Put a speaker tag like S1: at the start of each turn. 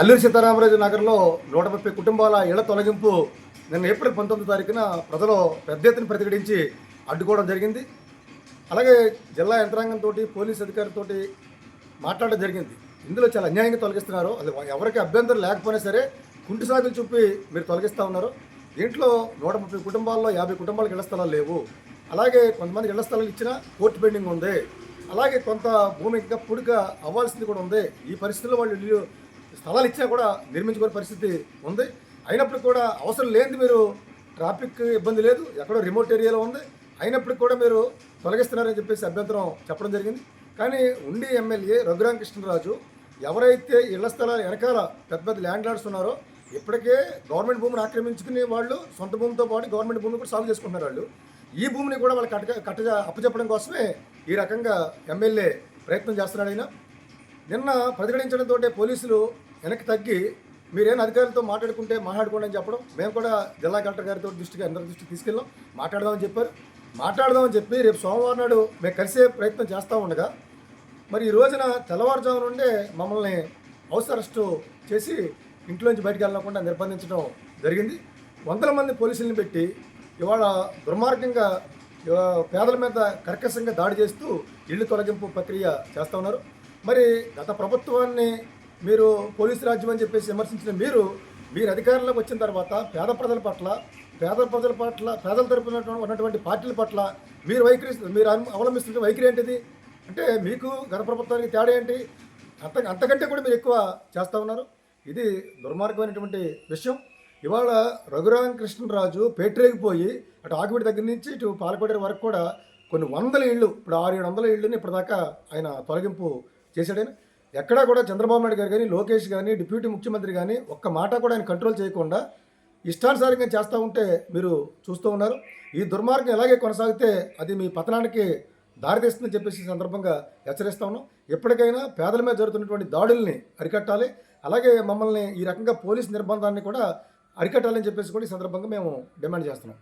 S1: అల్లూరి సీతారామరాజు నగర్లో నూట ముప్పై కుటుంబాల ఇళ్ళ తొలగింపు నిన్న ఏప్రిల్ పంతొమ్మిది తారీఖున ప్రజలు పెద్ద ఎత్తున ప్రతిఘటించి అడ్డుకోవడం జరిగింది. అలాగే జిల్లా యంత్రాంగంతో పోలీస్ అధికారితో మాట్లాడడం జరిగింది. ఇందులో చాలా అన్యాయంగా తొలగిస్తున్నారు. అది ఎవరికి అభ్యంతరం లేకపోయినా సరే కుంటి సాగులు చూపి మీరు తొలగిస్తూ ఉన్నారు. దీంట్లో నూట ముప్పై కుటుంబాల్లో యాభై కుటుంబాలకు ఇళ్ళ స్థలాలు లేవు. అలాగే కొంతమంది ఇళ్ళ స్థలాలు ఇచ్చినా కోర్టు పెండింగ్ ఉంది. అలాగే కొంత భూమి ఇంకా పుడిక అవ్వాల్సింది కూడా ఉంది. ఈ పరిస్థితుల్లో వాళ్ళు ఇల్లు స్థలాలు ఇచ్చినా కూడా నిర్మించుకునే పరిస్థితి ఉంది. అయినప్పుడు కూడా అవసరం లేనిది మీరు ట్రాఫిక్ ఇబ్బంది లేదు. ఎక్కడో రిమోట్ ఏరియాలో ఉంది. అయినప్పటికీ కూడా మీరు తొలగిస్తున్నారని చెప్పేసి అభ్యంతరం చెప్పడం జరిగింది. కానీ ఉండి ఎమ్మెల్యే రఘురామకృష్ణరాజు ఎవరైతే ఇళ్ళ స్థలాలు వెనకాల పెద్ద పెద్ద ల్యాండ్ లార్డ్స్ ఉన్నారో ఇప్పటికే గవర్నమెంట్ భూమిని ఆక్రమించుకునే వాళ్ళు సొంత భూమితో పాటు గవర్నమెంట్ భూమిని కూడా సాగు చేసుకుంటున్నారు వాళ్ళు. ఈ భూమిని కూడా వాళ్ళు కట్ట కట్ట అప్పచెప్పడం కోసమే ఈ రకంగా ఎమ్మెల్యే ప్రయత్నం చేస్తున్నాడైనా నిన్న ప్రతిఘటించడంతో పోలీసులు వెనక్కి తగ్గి మీరేం అధికారులతో మాట్లాడుకుంటే మాట్లాడుకోండి అని చెప్పడం మేము కూడా జిల్లా కలెక్టర్ గారితో దృష్టికి అందరి దృష్టికి తీసుకెళ్ళాం. మాట్లాడదామని చెప్పారు. మాట్లాడదామని చెప్పి రేపు సోమవారం నాడు మేము కలిసే ప్రయత్నం చేస్తూ ఉండగా మరి ఈ రోజున తెల్లవారుజాము నుండే మమ్మల్ని హౌస్ అరెస్టు చేసి ఇంట్లోంచి బయటకు వెళ్ళకుండా నిర్బంధించడం జరిగింది. వందల మంది పోలీసుల్ని పెట్టి ఇవాళ దుర్మార్గంగా పేదల మీద కర్కశంగా దాడి చేస్తూ ఇళ్ళు తొలగింపు ప్రక్రియ చేస్తూ ఉన్నారు. మరి గత ప్రభుత్వాన్ని మీరు పోలీసు రాజ్యం అని చెప్పేసి విమర్శించిన మీరు మీరు అధికారంలోకి వచ్చిన తర్వాత పేద ప్రజల పట్ల పేద ప్రజల పట్ల పేదల తరపున ఉన్నటువంటి పార్టీల పట్ల మీరు వైఖరి మీరు అవలంబిస్తున్న వైఖరి ఏంటిది? అంటే మీకు గత ప్రభుత్వానికి తేడా ఏంటి? అంత అంతకంటే కూడా మీరు ఎక్కువ చేస్తూ ఉన్నారు. ఇది దుర్మార్గమైనటువంటి విషయం. ఇవాళ రఘురామ కృష్ణరాజు పేటరేగిపోయి అటు ఆకుబడి దగ్గర నుంచి ఇటు పాలకొడేరు వరకు కూడా కొన్ని వందల ఇళ్ళు ఇప్పుడు ఆరు ఏడు వందల ఇళ్ళని ఇప్పటిదాకా ఆయన తొలగింపు చేశాడని ఎక్కడా కూడా చంద్రబాబు నాయుడు గారు కానీ లోకేష్ కానీ డిప్యూటీ ముఖ్యమంత్రి కానీ ఒక్క మాట కూడా ఆయన కంట్రోల్ చేయకుండా ఇష్టానుసారంగా చేస్తూ ఉంటే మీరు చూస్తూ ఉన్నారు. ఈ దుర్మార్గం ఎలాగే కొనసాగితే అది మీ పతనానికి దారితీస్తుందని చెప్పేసి సందర్భంగా హెచ్చరిస్తా ఉన్నాం. ఎప్పటికైనా పేదల మీద జరుగుతున్నటువంటి దాడుల్ని అరికట్టాలి. అలాగే మమ్మల్ని ఈ రకంగా పోలీస్ నిర్బంధాన్ని కూడా అరికట్టాలని చెప్పేసి కూడా ఈ సందర్భంగా మేము డిమాండ్ చేస్తున్నాం.